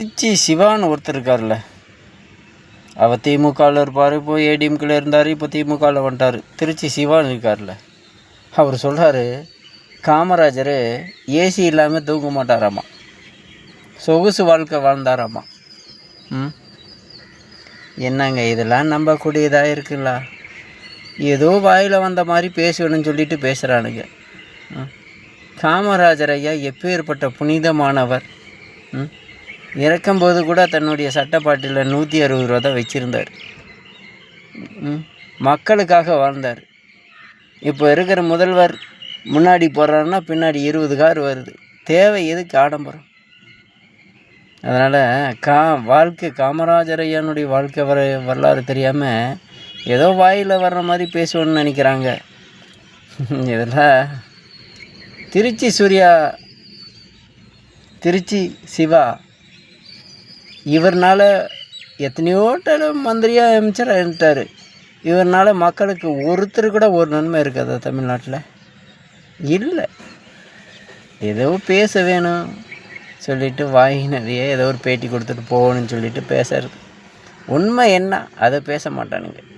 திருச்சி சிவான்னு ஒருத்தர் இருக்கார்ல அவர் திமுகவில் இருப்பார் இப்போ ஏடிஎம்கில் இருந்தார் இப்போ திமுகவில் வந்துட்டார். திருச்சி சிவான்னு இருக்கார்ல அவர் சொல்கிறாரு காமராஜர் ஏசி இல்லாமல் தூங்க மாட்டாராமா. சொகுசு வாழ்க்கை வாழ்ந்தாராமா. ம்? என்னங்க இதெல்லாம் நம்பக்கூடியதாக இருக்குங்களா ஏதோ வாயில் வந்த மாதிரி பேசணும்னு சொல்லிட்டு பேசுகிறானுங்க ம்? காமராஜர் ஐயா எப்பேற்பட்ட புனிதமானவர். ம்? இறக்கும்போது கூட தன்னுடைய சட்டப்பாட்டில் நூற்றி அறுபது ரூபா தான் வச்சுருந்தார். மக்களுக்காக வாழ்ந்தார். இப்போ இருக்கிற முதல்வர் முன்னாடி போடுறாருன்னா பின்னாடி இருபது கார் வருது. தேவை எதுக்கு ஆடம்பரம்? அதனால் கா வாழ்க்கை காமராஜர் ஐயானுடைய வாழ்க்கை வர வரலாறு தெரியாமல் ஏதோ வாயில் வர்ற மாதிரி பேசுவோன்னு நினைக்கிறாங்க. இதெல்லாம் திருச்சி சூர்யா திருச்சி சிவா இவர்னால் எத்தனையோ டைம் மந்திரியாக அமைச்சராக இருந்துட்டார் இவர்னால் மக்களுக்கு ஒருத்தர் கூட ஒரு நன்மை இருக்காதா தமிழ்நாட்டில்? இல்லை. ஏதோ பேச வேணும் சொல்லிவிட்டு வாங்கினதையே ஏதோ ஒரு பேட்டி கொடுத்துட்டு போகணும்னு சொல்லிவிட்டு பேசுறது. உண்மை என்ன? அதை பேச மாட்டானுங்க.